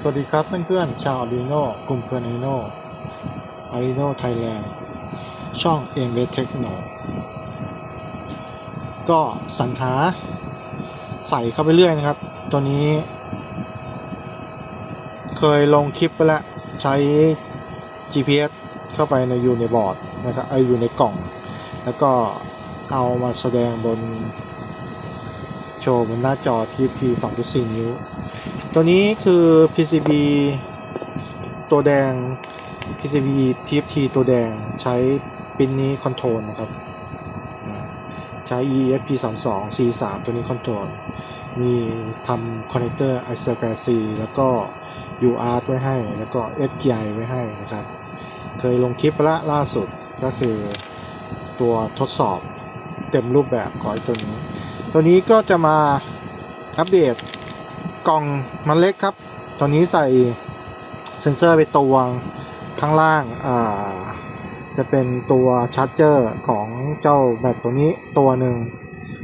สวัสดีครับเพื่อนๆ ชาว Arduino กลุ่มเพื่อน Arduino Arduino Thailand ช่อง m b Techno ก็สรรหาใส่เข้าไปเรื่อยนะครับ ตัวนี้ เคยลงคลิปไปแล้ว ใช้ GPS เข้าไปในอยู่ในบอร์ดนะครับไออยู่ในกล่อง แล้วก็เอามาแสดงบนโชว์บนหน้าจอ TFT 2.4 นิ้ว ตัวนี้คือ PCB ตัวแดง PCB TFT ตัวแดงใช้ปินนี้คอนโทรลนะครับ ใช้ ESP32 C3 ตัวนี้คอนโทรลมีทำคอนเนคเตอร์ i 2 C แล้วก็ UART ไว้ให้ แล้วก็ SPI ไว้ให้นะครับ เคยลงคลิปละล่าสุดก็คือตัวทดสอบเต็มรูปแบบของตัวนี้ ตัวนี้ก็จะมาอัปเดต กล่องมันเล็กครับตัวนี้ใส่เซ็นเซอร์ไปตัวข้างล่างอ่าจะเป็นตัวชาร์จเจอร์ของเจ้าแบตตัวนี้ตัวหนึ่ง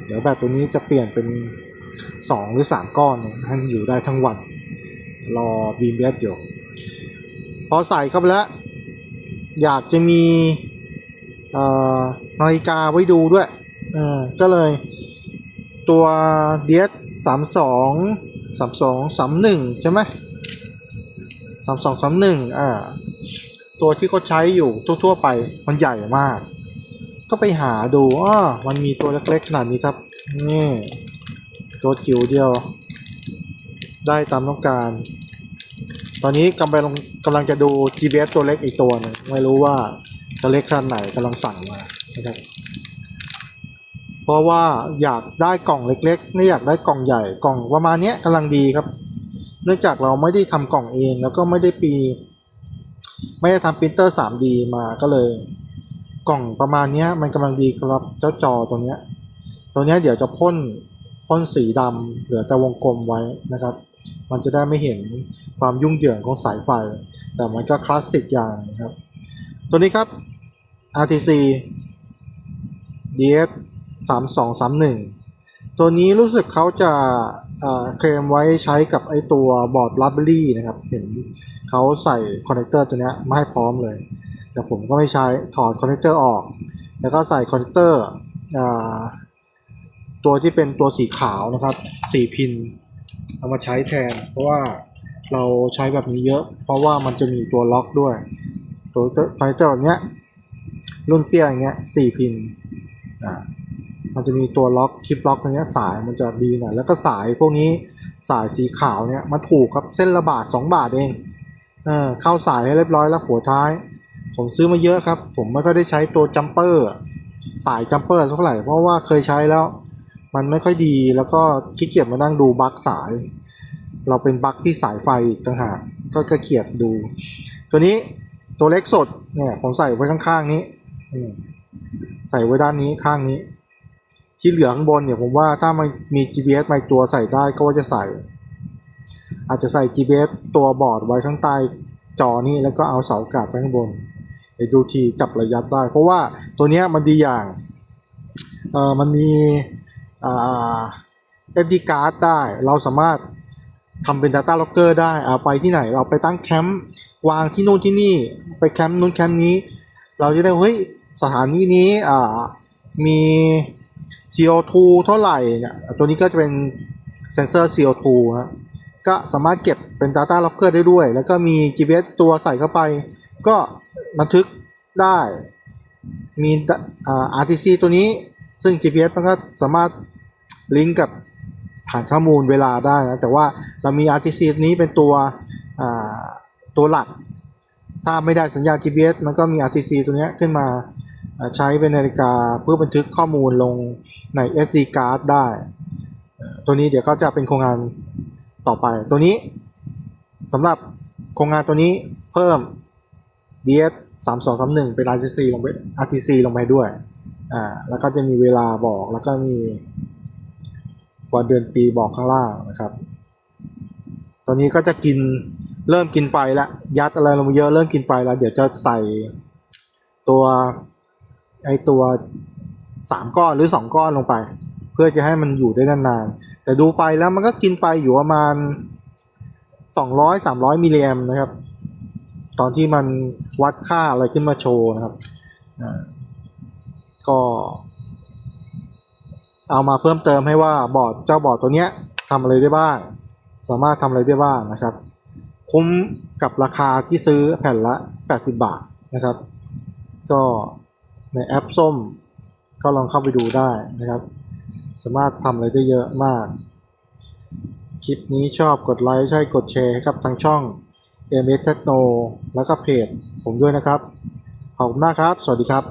เดี๋ยวแบตตัวนี้จะเปลี่ยนเป็น 2 หรือ 3 ก้อนให้มันอยู่ได้ทั้งวัน รอบีมเบสอยู่ พอใส่เข้าไปแล้ว อยากจะมีนาฬิกาไว้ดูด้วยก็เลยตัวเดีย สามสองสามหนึ่งใช่ไหมสามสองสามหนึ่งอ่า ตัวที่เขาใช้อยู่ทั่วๆไปมันใหญ่มาก ก็ไปหาดูอ้อมันมีตัวเล็กๆขนาดนี้ครับ นี่ ตัวจิ๋วเดียว ได้ตามต้องการ ตอนนี้กำลังกำลังจะดู GPS ตัวเล็กอีกตัวหนึงไม่รู้ว่าจะเล็กขนาดไหนกำลังสั่งมานะครับ เพราะว่าอยากได้กล่องเล็กๆ ไม่อยากได้กล่องใหญ่กล่องประมาณนี้กำลังดีครับ เนื่องจากเราไม่ได้ทำกล่องเองแล้วก็ไม่ได้ปี ไม่ได้ทำปรินเตอร์ 3D มาก็เลย กล่องประมาณนี้มันกำลังดีครับเจ้าจอตัวนี้ตัวนี้เดี๋ยวจะพ่นพ่นสีดำเหลือแต่วงกลมไว้นะครับ มันจะได้ไม่เห็นความยุ่งเหยิงของสายไฟ แต่มันก็คลาสสิกอย่างครับ ตัวนี้ครับ RTC DS 3231 ตัวนี้รู้สึกเขาจะเคลมไว้ใช้กับไอตัวบอร์ด Library นะครับ เห็นเขาใส่คอนเนคเตอร์ตัวนี้ยมาให้พร้อมเลย แต่ผมก็ไม่ใช้ถอดคอนเนคเตอร์ออก แล้วก็ใส่คอนเนคเตอร์ตัวที่เป็นตัวสีขาวนะครับ4พินเอามาใช้แทน เพราะว่าเราใช้แบบนี้เยอะ เพราะว่ามันจะมีตัวล็อกด้วย ตัวคอนเนคเตอร์แบบเนี้ยรุ่นเตี้ยอย่างเงี้ยสี่พินอ่า มันจะมีตัวล็อกคลิปล็อกตรงเนี้ยสายมันจะดีหน่อยแล้วก็สายพวกนี้สายสีขาวเนี้ยมันถูกครับเส้นละบาท 2 บาทเองเออเข้าสายให้เรียบร้อยแล้วหัวท้าย ผมซื้อมาเยอะครับ ผมไม่ค่อยได้ใช้ตัวจัมเปอร์สายจัมเปอร์เท่าไหร่เพราะว่าเคยใช้แล้ว มันไม่ค่อยดีแล้วก็ขี้เกียจมานั่งดูบั๊กสาย เราเป็นบั๊กที่สายไฟต่างหากก็ก็เกียจดู ตัวนี้ตัวเล็กสดเนี่ยผมใส่ไว้ข้างๆนี้ใส่ไว้ด้านนี้ข้างนี้ ที่เหลือข้างบนเนี่ยผมว่าถ้ามันมี GPS มาตัวใส่ได้ก็ว่าจะใส่ อาจจะใส่ GPS ตัวบอร์ดไว้ข้างใต้จอนี้แล้วก็เอาเสากาดไปข้างบนไปดูทีจับระยะได้ เพราะว่าตัวเนี้ยมันดีอย่างเออมันมีอ่า SD card ได้เราสามารถทำเป็น Data Locker ได้เอาไปที่ไหนเราไปตั้งแคมป์วางที่นู่นที่นี่ไปแคมป์นู้นแคมป์นี้ เราจะได้เฮ้ยสถานีนี้อ่ามี CO2 เท่าไหร่เนี่ยตัวนี้ก็จะเป็นเซนเซอร์ CO2 นะก็สามารถเก็บเป็น Data Locker ได้ด้วย แล้วก็มี GPS ตัวใส่เข้าไป ก็บันทึกได้ มีอ่า RTC ตัวนี้ซึ่ง GPS มันก็สามารถลิงก์กับฐานข้อมูลเวลาได้นะ แต่ว่าเรามี RTC นี้เป็นตัวอ่าตัวหลัก ถ้าไม่ได้สัญญาณ GPS มันก็มี RTC ตัวเนี้ยขึ้นมา ใช้เป็นนาฬิกาเพื่อบันทึกข้อมูลลงใน SD card ได้ ตัวนี้เดี๋ยวก็จะเป็นโครงงานต่อไป ตัวนี้สำหรับโครงงานตัวนี้เพิ่ม DS 3231 เป็น RTC ลงไป RTC ลงไปด้วย อ่า แล้วก็จะมีเวลาบอก แล้วก็มีวันเดือนปีบอกข้างล่างนะครับ ตอนนี้ก็จะกินเริ่มกินไฟแล้วยัดอะไรลงเยอะเริ่มกินไฟแล้ว เดี๋ยวจะใส่ตัว ไอตัวสามก้อนหรือสองก้อนลงไป เพื่อจะให้มันอยู่ได้นานๆ แต่ดูไฟแล้วมันก็กินไฟอยู่ประมาณ200 300มิลลิแอมนะครับ ตอนที่มันวัดค่าอะไรขึ้นมาโชว์นะครับก็ เอามาเพิ่มเติมให้ว่าบอร์ดเจ้าบอร์ดตัวเนี้ยทำอะไรได้บ้าง สามารถทำอะไรได้บ้างนะครับ คุ้มกับราคาที่ซื้อแผ่นละ 80 บาทนะครับ ก็ ในแอปส้ม ก็ลองเข้าไปดูได้นะครับ สามารถทำอะไรได้เยอะมาก คลิปนี้ชอบกดไลค์ใช่กดแชร์ให้กับทางช่อง m s Techno แล้วก็เพจผมด้วยนะครับ ขอบคุณมากครับ สวัสดีครับ